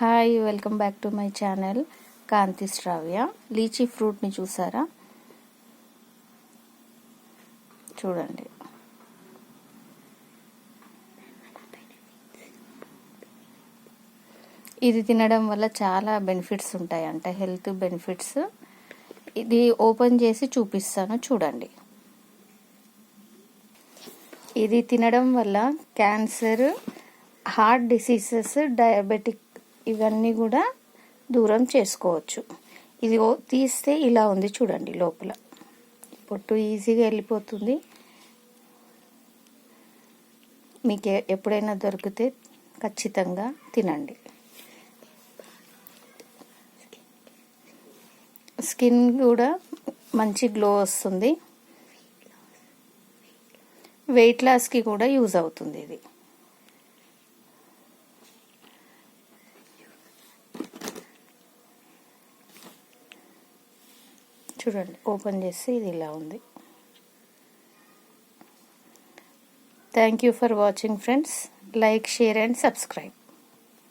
Hi welcome back to my channel Kanthi Sravya. Lychee ఫ్రూట్ని చూసారా? చూడండి. ఇది తినడం వల్ల చాలా బెనిఫిట్స్ ఉంటాయంట హెల్త్ బెనిఫిట్స్. ఇది ఓపెన్ చేసి చూపిస్తాను చూడండి. ఇది తినడం వల్ల క్యాన్సర్ హార్ట్ డిసీజెస్ డయాబెటిక్ ఇవన్నీ కూడా దూరం చేసుకోవచ్చు. ఇది ఓ- తీస్తే ఇలా ఉంది చూడండి లోపల. పొట్టు ఈజీగా వెళ్ళిపోతుంది. మీకు ఎప్పుడైనా దొరికితే ఖచ్చితంగా తినండి. స్కిన్ కూడా మంచి గ్లో వస్తుంది. వెయిట్ లాస్కి కూడా యూజ్ అవుతుంది ఇది. చూడండి ఓపెన్ చేసి ఇది ఇలా ఉంది. Thank you for watching friends like share and subscribe